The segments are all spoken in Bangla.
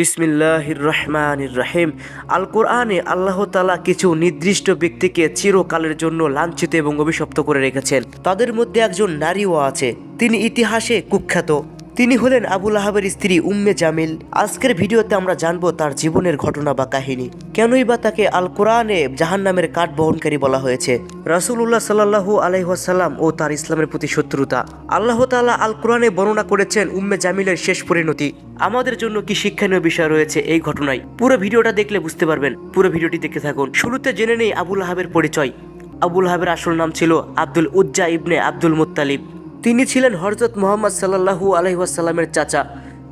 বিসমিল্লাহির রহমানির রাহিম আল কোরআনে আল্লাহ তালা কিছু নির্দিষ্ট ব্যক্তিকে চিরকালের জন্য লাঞ্ছিত এবং অভিশপ্ত করে রেখেছেন। তাদের মধ্যে একজন নারীও আছে। তিনি ইতিহাসে কুখ্যাত। তিনি হলেন আবুল আহাবের স্ত্রী উম্মে জামিল। আজকের ভিডিওতে আমরা জানব তার জীবনের ঘটনা বা কাহিনী। কেনই বা তাকে আল কোরআনে জাহান নামের কাঠ বহনকারী বলা হয়েছে। রাসুল্লাহ সাল্লাহু আলহাসাল্লাম ও তার ইসলামের প্রতি শত্রুতা। আল্লাহ তাআলা আল কোরআনে বর্ণনা করেছেন উম্মে জামিলের শেষ পরিণতি। আমাদের জন্য কি শিক্ষণীয় বিষয় রয়েছে এই ঘটনায়? পুরো ভিডিওটা দেখলে বুঝতে পারবেন। পুরো ভিডিওটি দেখতে থাকুন। শুরুতে জেনে নেই আবুল আহাবের পরিচয়। আবুল আহাবের আসল নাম ছিল Abdul Uzza ibn Abdul Muttalib. তিনি ছিলেন হরজত মোহাম্মদ সাল্লাহু আলহিহাসাল্লামের চাচা।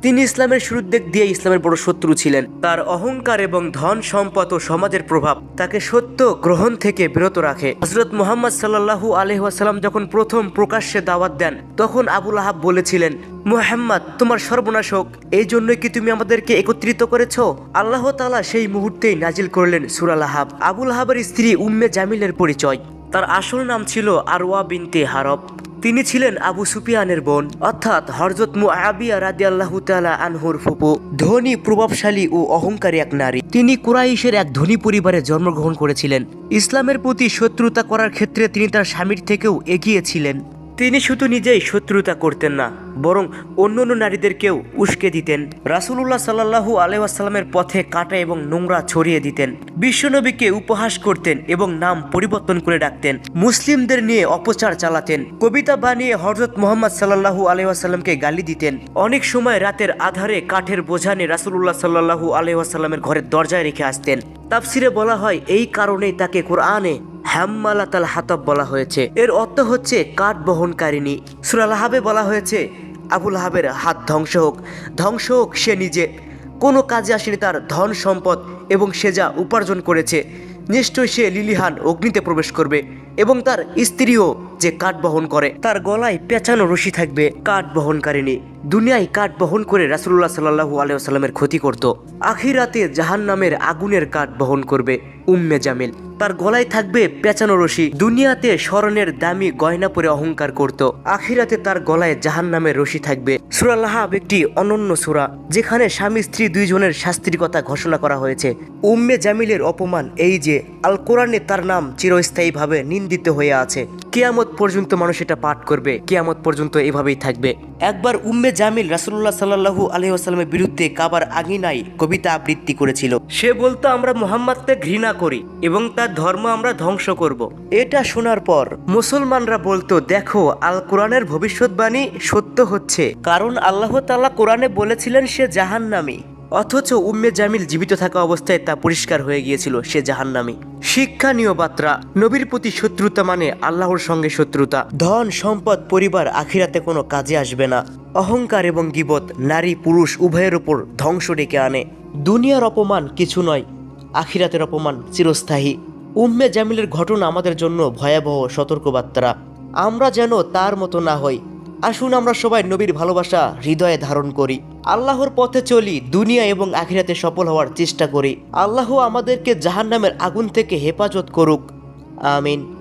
তিনি ইসলামের শুরুর দিক দিয়ে ইসলামের বড় শত্রু ছিলেন। তার অহংকার এবং ধন সম্পদ ও সমাজের প্রভাব তাকে সত্য গ্রহণ থেকে বিরত রাখে। হজরত মোহাম্মদ সাল্লাহু আলহিহাসাল্লাম যখন প্রথম প্রকাশ্যে দাওয়াত দেন, তখন আবুল আহাব বলেছিলেন, মোহাম্মদ, তোমার সর্বনাশ হোক। এই জন্যই কি তুমি আমাদেরকে একত্রিত করেছ? আল্লাহ তালা সেই মুহূর্তেই নাজিল করলেন সুরাল আহাব আবুল আহাবের স্ত্রী উম্মে জামিলের পরিচয়। তার আসল নাম ছিল আরওয়া বিনতে হারব। তিনি ছিলেন আবু সুপিয়ানের বোন, অর্থাৎ হরজত মুআবিয়া রাদিয়াল্লাহু তাআলা আনহুর ফুপু। ধনী, প্রভাবশালী ও অহংকারী এক নারী। তিনি কুরাইশের এক ধনী পরিবারে জন্মগ্রহণ করেছিলেন। ইসলামের প্রতি শত্রুতা করার ক্ষেত্রে তিনি তার স্বামীর থেকেও এগিয়ে ছিলেন। তিনি শুধু নিজেই শত্রুতা করতেন না, বরং অন্য অন্য নারীদেরকেও উস্কে দিতেন। রাসুলুল্লাহ সাল্লাহু আলহামের পথে কাটা এবং নোংরা ছড়িয়ে দিতেন। বিশ্বনবীকে উপহাস করতেন এবং নাম পরিবর্তন করে ডাকতেন। মুসলিমদের নিয়ে অপচার চালাতেন। কবিতা বানিয়ে হজরত মোহাম্মদ সাল্লাহু আলহামকে গালি দিতেন। অনেক সময় রাতের আধারে কাঠের বোঝানে রাসুলুল্লাহ সাল্লাহু আলহামের ঘরের দরজায় রেখে আসতেন। তাফসিরে বলা হয়, এই কারণেই তাকে কোরআনে হ্যাম্মালাতাল হাতব বলা হয়েছে। এর অর্থ হচ্ছে কাঠ বহনকারিনী সুরাল হাবে বলা হয়েছে আবুল হাবের হাত ধ্বংস হোক। ধ্বংস হোক, সে নিজে। কোনো কাজে আসেনি তার ধন সম্পদ এবং সে যা উপার্জন করেছে। নিশ্চয়ই সে লিলিহান অগ্নিতে প্রবেশ করবে। এবং তার স্ত্রীও যে কাঠ বহন করে, তার গলায় পেঁচানো রশি থাকবে কাঠ বহনকারিনী দুনিয়ায় কাঠ বহন করে রাসুল্লাহ সাল্লাহু আলাইসাল্লামের ক্ষতি করত। আখিরাতে জাহান নামের আগুনের কাঠ বহন করবে উম্মে জামিল। তার গলায় থাকবে পেঁচানো রশি। দুনিয়াতে স্মরণের দামি গয়না পরে অহংকার করত। আখিরাতে তার গলায় জাহান নামের রশি থাকবে। সুরাল্লাহাব একটি অনন্য সুরা, যেখানে স্বামী স্ত্রী দুইজনের শাস্তির কথা ঘোষণা করা হয়েছে। উম্মে জামিলের অপমান এই যে আল কোরআনে তার নাম চিরস্থায়ীভাবে নিন্দিত হয়ে আছে। কেয়ামত পর্যন্ত মানুষ এটা পাঠ করবে। কেয়ামত পর্যন্ত এভাবেই থাকবে। একবার উম্মে জামিল রাসুল্লাহ সাল্লাহু আলহিহাস্লামের বিরুদ্ধে কাবার আগিনাই কবিতা আবৃত্তি করেছিল। সে বলতো, আমরা মোহাম্মদকে ঘৃণা করি এবং তার ধর্ম আমরা ধ্বংস করব। এটা শোনার পর মুসলমানরা বলতো, দেখো আল কোরআনের ভবিষ্যৎবাণী সত্য হচ্ছে। কারণ আল্লাহ তাআলা কোরআনে বলেছিলেন, সে জাহান্নামী। অথচ উম্মে জামিল জীবিত থাকা অবস্থায় তা পরিষ্কার হয়ে গিয়েছিল, সে জাহান্নামী। শিক্ষানীয় বার্তা নবীর প্রতি শত্রুতা মানে আল্লাহর সঙ্গে শত্রুতা। ধন, সম্পদ, পরিবার আখিরাতে কোনো কাজে আসবে না। অহংকার এবং গিবত নারী, পুরুষ উভয়ের উপর ধ্বংস ডেকে আনে। দুনিয়ার অপমান কিছু নয়, আখিরাতের অপমান চিরস্থায়ী। উম্মে জামিলের ঘটনা আমাদের জন্য ভয়াবহ সতর্কবার্তা। আমরা যেন তার মতো না হই। আসুন আমরা সবাই নবীর ভালোবাসা হৃদয়ে ধারণ করি। আল্লাহর পথে চলি, দুনিয়া এবং আখিরাতে সফল হওয়ার চেষ্টা করি। আল্লাহ আমাদেরকে জাহান্নামের আগুন থেকে হেফাজত করুক। আমিন।